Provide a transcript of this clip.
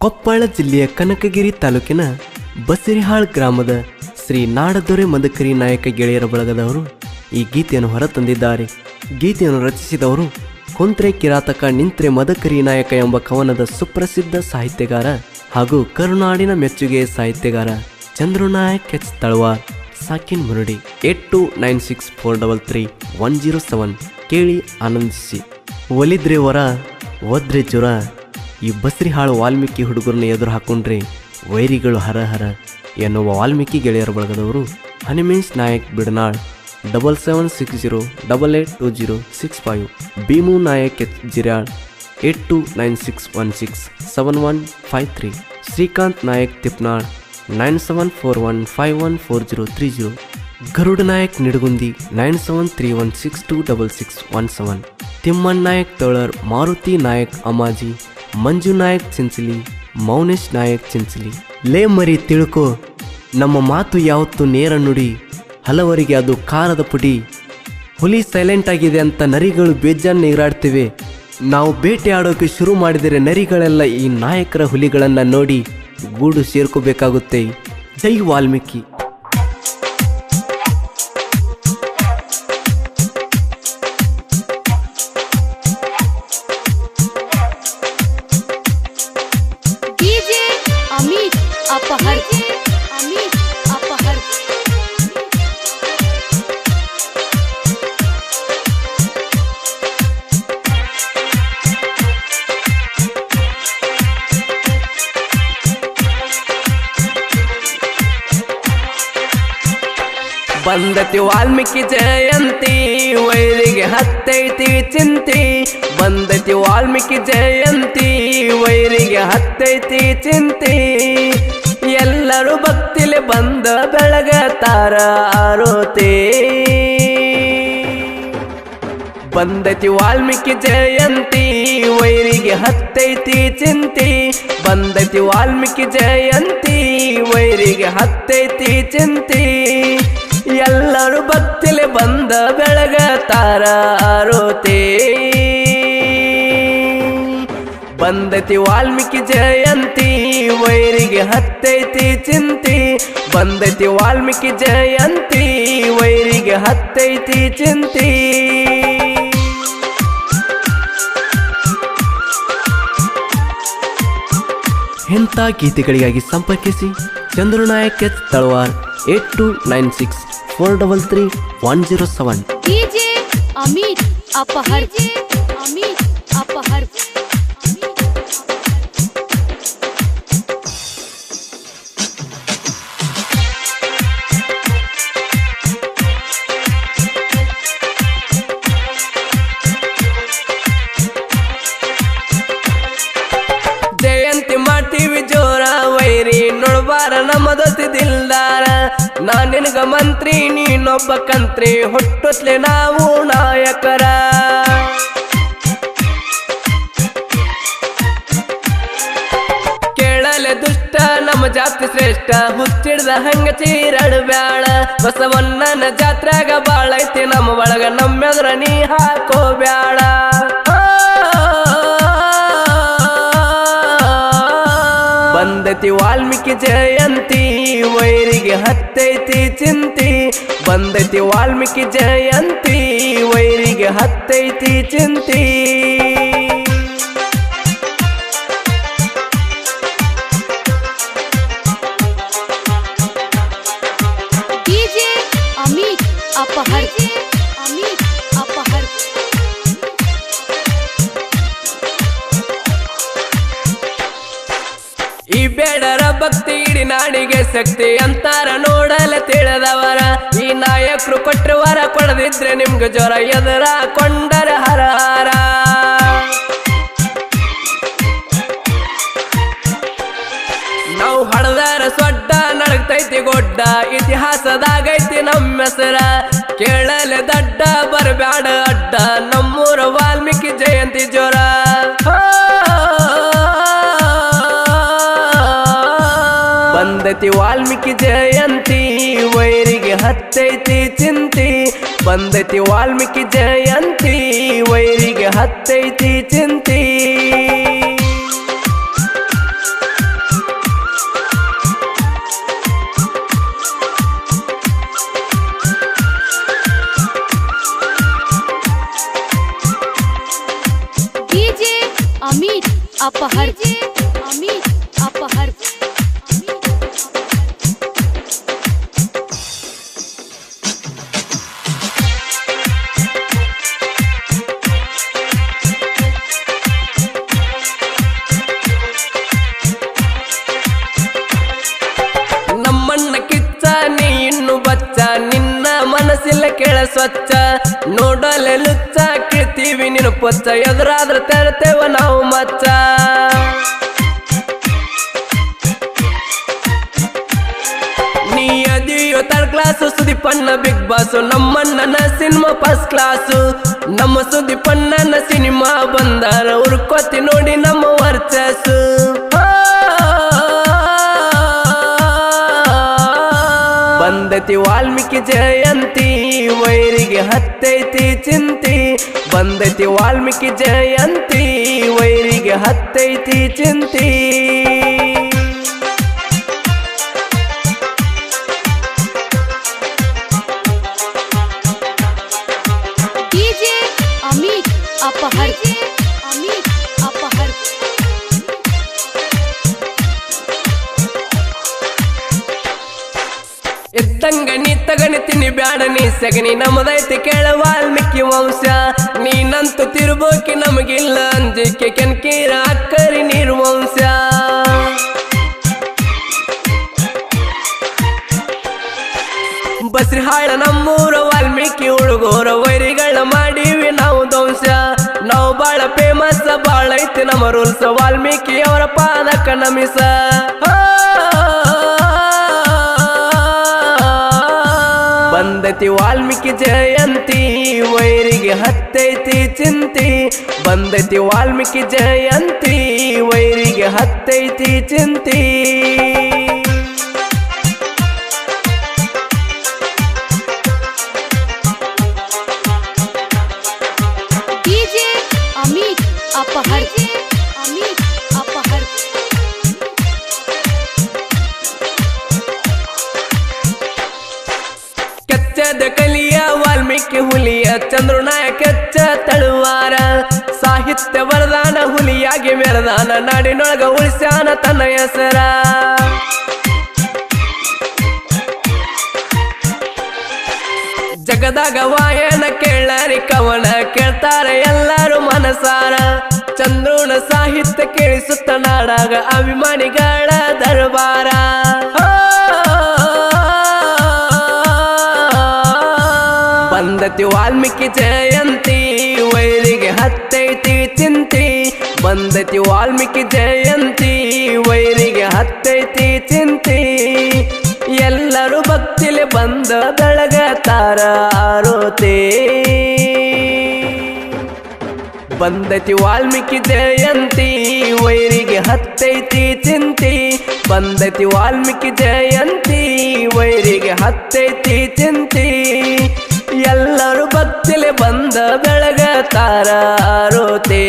ಕೊಪ್ಪಳ ಜಿಲ್ಲೆಯ ಕನಕಗಿರಿ ತಾಲೂಕಿನ ಬಸಿರಿಹಾಳ್ ಗ್ರಾಮದ ಶ್ರೀ ನಾಡದೊರೆ ಮದಕರಿ ನಾಯಕ ಗೆಳೆಯರ ಬಳಗದವರು ಈ ಗೀತೆಯನ್ನು ಹೊರತಂದಿದ್ದಾರೆ. ಗೀತೆಯನ್ನು ರಚಿಸಿದವರು ಕುಂತ್ರೆ ಕಿರಾತಕ ನಿಂತ್ರೆ ಮದಕರಿ ನಾಯಕ ಎಂಬ ಕವನದ ಸುಪ್ರಸಿದ್ಧ ಸಾಹಿತ್ಯಗಾರ ಹಾಗೂ ಕರುನಾಡಿನ ಮೆಚ್ಚುಗೆ ಸಾಹಿತ್ಯಗಾರ Chandranayak H Talawar, ಸಾಕಿನ್ Murudi, eight two nine six four double three one zero seven ಕೇಳಿ ಆನಂದಿಸಿ. ಒಲಿದ್ರೆ ವರ ಒದ್ರೆ ಜ್ವರ ಈ ಬಸ್ರಿ ಹಾಳು ವಾಲ್ಮೀಕಿ ಹುಡುಗರನ್ನ ಎದುರು ಹಾಕೊಂಡ್ರೆ ವೈರಿಗಳು ಹರ ಹರ ಎನ್ನುವ ವಾಲ್ಮೀಕಿ ಗೆಳೆಯರ ಬಳಗದವರು ಹನಿಮೇನ್ಸ್ Nayak Bidanal double seven six zero double eight two zero six five Bheemu Nayak H Jiral eight two nine six one six seven one five three Shrikanth Nayak Tipnal nine seven four one five one four zero three zero Garuda Nayak Nidagundi nine seven three one six two double six one seven Timmanna Nayak Tolar, Maruti Nayak Amaji Manju Nayak Chinchali, Mounesh Nayak Chinchali. ಲೇ ಮರಿ ತಿಳ್ಕೊ, ನಮ್ಮ ಮಾತು ಯಾವತ್ತು ನೇರ ನುಡಿ, ಹಲವರಿಗೆ ಅದು ಕಾರದ ಪುಡಿ. ಹುಲಿ ಸೈಲೆಂಟ್ ಆಗಿದೆ ಅಂತ ನರಿಗಳು ಬೇಜಾನ್ ನೀರಾಡ್ತಿವೆ. ನಾವು ಬೇಟೆ ಆಡೋಕೆ ಶುರು ಮಾಡಿದರೆ ನರಿಗಳೆಲ್ಲ ಈ ನಾಯಕರ ಹುಲಿಗಳನ್ನು ನೋಡಿ ಗೂಡು ಸೇರ್ಕೋಬೇಕಾಗುತ್ತೆ. ಜೈ ವಾಲ್ಮೀಕಿ. ಬಂದತಿ ವಾಲ್ಮೀಕಿ ಜಯಂತಿ, ವೈರಿಗೆ ಹತ್ತೈತಿ ಚಿಂತಿ. ಬಂದತಿ ವಾಲ್ಮೀಕಿ ಜಯಂತಿ, ವೈರಿಗೆ ಹತ್ತೈತಿ ಚಿಂತಿ. ಎಲ್ಲರೂ ಭಕ್ತಿಲಿ ಬಂದ ಬೆಳಗತಾರ ಆರೋತಿ. ಬಂದತಿ ವಾಲ್ಮೀಕಿ ಜಯಂತಿ, ವೈರಿಗೆ ಹತ್ತೈತಿ ಚಿಂತಿ. ಬಂದತಿ ವಾಲ್ಮೀಕಿ ಜಯಂತಿ, ವೈರಿಗೆ ಹತ್ತೈತಿ ಚಿಂತಿ. ಎಲ್ಲರೂ ಭಕ್ತಿಲೆ ಬಂದ ಬೆಳಗ ತಾರೋತೆ ಬಂದತಿ ವಾಲ್ಮೀಕಿ ಜಯಂತಿ, ವೈರಿಗೆ ಹತ್ತೈತಿ ಚಿಂತಿ. ಬಂದತಿ ವಾಲ್ಮೀಕಿ ಜಯಂತಿ, ವೈರಿಗೆ ಹತ್ತೈತಿ ಚಿಂತಿ. ಇಂಥ ಗೀತೆಗಳಿಗಾಗಿ ಸಂಪರ್ಕಿಸಿ Chandranayak H Talawar, eight two nine six. Four double three one zero seven. Amit अपहर ಮಂತ್ರಿ, ನೀನೊಬ್ಬ ಕಂತ್ರಿ, ಹುಟ್ಟುತ್ಲೆ ನಾವು ನಾಯಕರ. ಕೇಳಲೆ ದುಷ್ಟ, ನಮ್ಮ ಜಾತಿ ಶ್ರೇಷ್ಠ ಹುಚ್ಚಿಡ್ದ ಹಂಗ ಚೀರಡ್ಬ್ಯಾಳ ಬಸವಣ್ಣನ ಜಾತ್ರೆಗ ಬಾಳೈತಿ, ನಮ್ಮ ಒಳಗ ನಮ್ಮೆದ್ರ ನೀ ಹಾಕೋ ಬ್ಯಾಳ. ಬಂದತಿ ವಾಲ್ಮೀಕಿ ಜಯಂತಿ ವೈರಿಗೆ ಹತ್ತೈತಿ ಚಿಂತಿ. ಬಂದತಿ ವಾಲ್ಮೀಕಿ ಜಯಂತಿ ವೈರಿಗೆ ಹತ್ತೈತಿ ಚಿಂತಿ. ಈ ಬೇಡರ ಭಕ್ತಿ ಇಡಿ ನಾಡಿಗೆ ಶಕ್ತಿ ಅಂತಾರ ನೋಡಲ ತಿಳಿದವರ. ಈ ನಾಯಕರು ಕೊಟ್ಟರು ವರ ಕೊಡದಿದ್ರೆ ನಿಮ್ಗೆ ಜ್ವರ ಎದುರ ಕೊಂಡರ ಹರಹಾರ ನಾವು ಹಡದಾರ ಸೊಡ್ಡ ನಡಗ್ತೈತಿ ಗೊಡ್ಡ, ಇತಿಹಾಸದಾಗೈತಿ ನಮ್ಮ ಹೆಸರ. ಕೇಳಲೆ ದಡ್ಡ ಬರಬ್ಯಾಡ ಅಡ್ಡ ನಮ್ಮೂರ ಬಂದತಿ ವಾಲ್ಮೀಕಿ ಜಯಂತಿ ವೈರಿಗೆ ಹತ್ತೈತಿ ಚಿಂತಿ ಬಂದತಿ ವಾಲ್ಮೀಕಿ ಜಯಂತಿ ವೈರಿಗೆ ಹತ್ತೈತಿ ಚಿಂತಿ अमित अपहर ಸ್ವಚ್ಛ, ನೋಡಲೆ ಲುಚ್ಚ ಕಿಳ್ತೀವಿ ನೀನು ಪೊಚ್ಚ ಎದುರಾದ್ರ ತರ್ತೇವ ನಾವು ಮಚ್ಚ. ನೀ ಅದಿಯೋ ತರ್ಡ್ ಕ್ಲಾಸು ಸುದೀಪಣ್ಣ ಬಿಗ್ ಬಾಸು ನಮ್ಮಣ್ಣನ ಸಿನಿಮಾ ಫಸ್ಟ್ ಕ್ಲಾಸು ನಮ್ಮ ಸುದೀಪಣ್ಣನ ಸಿನಿಮಾ ಬಂದಾರ ಉರ್ಕೋತಿ ನೋಡಿ ನಮ್ಮ ವರ್ಚಸ್ಸು ಬಂದತಿ ವಾಲ್ಮೀಕಿ ಜಯಂತಿ ವೈರಿಗೆ ಹತ್ತೈತಿ ಚಿಂತಿ. ಬಂದತಿ ವಾಲ್ಮೀಕಿ ಜಯಂತಿ ವೈರಿಗೆ ಹತ್ತೈತಿ ಚಿಂತಿ. ಇದ್ದಂಗ ನೀ ತಗಣಿತೀನಿ ಬ್ಯಾಡ, ನೀ ಸಗಣಿ ನಮ್ಮದೈತಿ ಕೇಳ ವಾಲ್ಮೀಕಿ ವಂಶ. ನೀನಂತೂ ತಿರುಬೋಕಿ ನಮಗಿಲ್ಲ ಅಂಜಿಕೆ ಕೆನ್ಕೀರ ಅಕ್ಕರಿ ನೀರು ವಂಶ. ಬಸ್ರಿ ಹಾಳ ನಮ್ಮೂರ ವಾಲ್ಮೀಕಿ ಹುಡುಗೋರ ವೈರಿಗಳ ಮಾಡಿವಿ ನಾವು ಧ್ವಂಸ. ನಾವು ಬಾಳ ಫೇಮಸ್ ಬಾಳ ಐತಿ ನಮ್ಮ ರೂಲ್ಸ್ ವಾಲ್ಮೀಕಿ ಅವರ ಪಾದಕ ನಮಿಸ. ಬಂದತಿ ವಾಲ್ಮೀಕಿ ಜಯಂತಿ ವೈರಿಗೆ ಹತ್ತೈತಿ ಚಿಂತಿ. ಬಂದೈತಿ ವಾಲ್ಮೀಕಿ ಜಯಂತಿ ವೈರಿಗೆ ಹತ್ತೈತಿ ಚಿಂತಿ. ಕೆಚ್ಚದ ಕಲಿಯ ವಾಲ್ಮೀಕಿ ಹುಲಿಯ ಚಂದ್ರನಾಯ ಕೆಚ್ಚ ತಳುವಾರ. ಸಾಹಿತ್ಯ ವರದಾನ ಹುಲಿಯಾಗಿ ಮೆರದಾನ ನಾಡಿನೊಳಗ ಉಳಿಸ್ಯಾನ ತನ್ನ ಹೆಸರ. ಜಗದಾಗ ವಾಯನ ಕೇಳರಿ ಕವನ ಕೇಳ್ತಾರೆ ಎಲ್ಲರೂ ಮನಸಾರ. ಚಂದ್ರನ ಸಾಹಿತ್ಯ ಕೇಳಿಸುತ್ತ ನಾಡಾಗ ಅಭಿಮಾನಿಗಳ ದರ್ಬಾರ. ಬಂದತಿ ವಾಲ್ಮೀಕಿ ಜಯಂತಿ, ವೈರಿಗೆ ಹತ್ತೈತಿ ಚಿಂತಿ. ಬಂದತಿ ವಾಲ್ಮೀಕಿ ಜಯಂತಿ, ವೈರಿಗೆ ಹತ್ತೈತಿ ಚಿಂತಿ. ಎಲ್ಲರೂ ಭಕ್ತಿಲಿ ಬಂದ ಬೆಳಗ ತಾರ ಆರೋತೆ. ಬಂದತಿ ವಾಲ್ಮೀಕಿ ಜಯಂತಿ, ವೈರಿಗೆ ಹತ್ತೈತಿ ಚಿಂತಿ. ಬಂದತಿ ವಾಲ್ಮೀಕಿ ಜಯಂತಿ, ವೈರಿಗೆ ಹತ್ತೈತಿ ಚಿಂತಿ. ಎಲ್ಲರೂ ಭಕ್ತಿಲಿ ಬಂದ ಬೆಳಗ ತಾರ ಆರೋತೆ